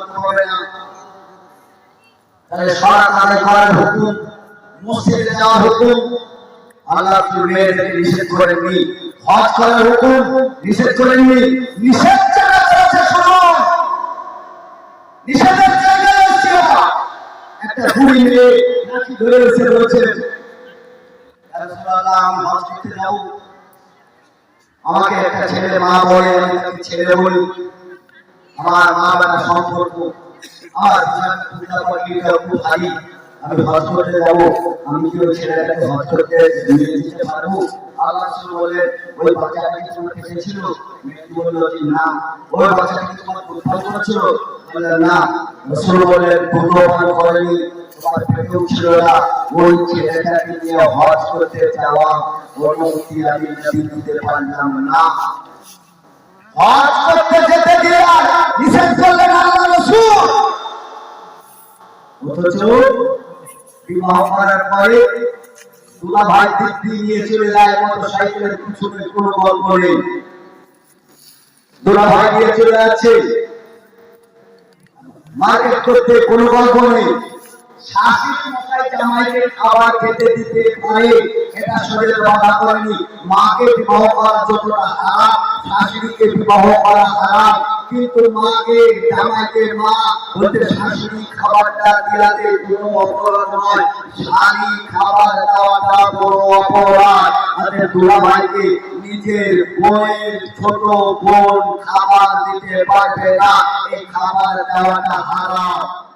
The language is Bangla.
করতে পারবে না তাহলে সরাত আদায় করার হুকুম মসজিদে যাওয়ার হুকুম আল্লাহ রাসূল নিষেধ করেননি হজ করার হুকুম নিষেধ করেননি নিষেধ যারা করেছে শুনুন নিষেধের জায়গায় ছিল একটা বুড়ি মেয়ে নাকি ধরে এসে বলছে "ইয়া রাসূলুল্লাহ, আমি হজ করতে যাব। আমাকে একটা ছেলে মা বলে ছেলে বলি। আমার মা বাবা সম্পর্ক, আমার ভারী। আমি হজ করতে যাব, আমি কি ওই ছেলেটাকে হজ করতে নিয়ে যেতে পারব। আল্লাহ বলে, ওই বাচ্চাটা কি তোমার ছিল? মেয়েটি বলল, যে না। ওই বাচ্চাটা কি তোমার কোথাও করেছিল বললে না। রাসূল বলে পূর্ণপান করেনি তোমার ছিল না। ওই ছেলেটাকে নিয়ে হজ করতে যাওয়া আমি দিতে পারলাম না। করতে অথচ বিবাহ করার পরে দুলা ভাই দিক নিয়ে চলে যায় সাইকেলের পিছনে কোনো গল্প নেই। দুলা ভাই নিয়ে চলে যাচ্ছে। মার্কেট করতে কোনো গল্প নেই। শাশুড়ি মশাই জামাইকে খাবার খেতে দিতে পারে, এটা শরীরে বাধা করেনি। মাকে বিবাহ করা যতটা হারাম শাশুড়িকে বিবাহ করা হারাম কিন্তু মাকে মা বলতে শাশুড়ি খাবারটা কোনো অপরাধ নয়। শাড়ি, খাবার বড় অপরাধ। নিজের বোনের ছোট বোন খাবার দিতে পারবে না। এই খাবার দেওয়াটা হারাম।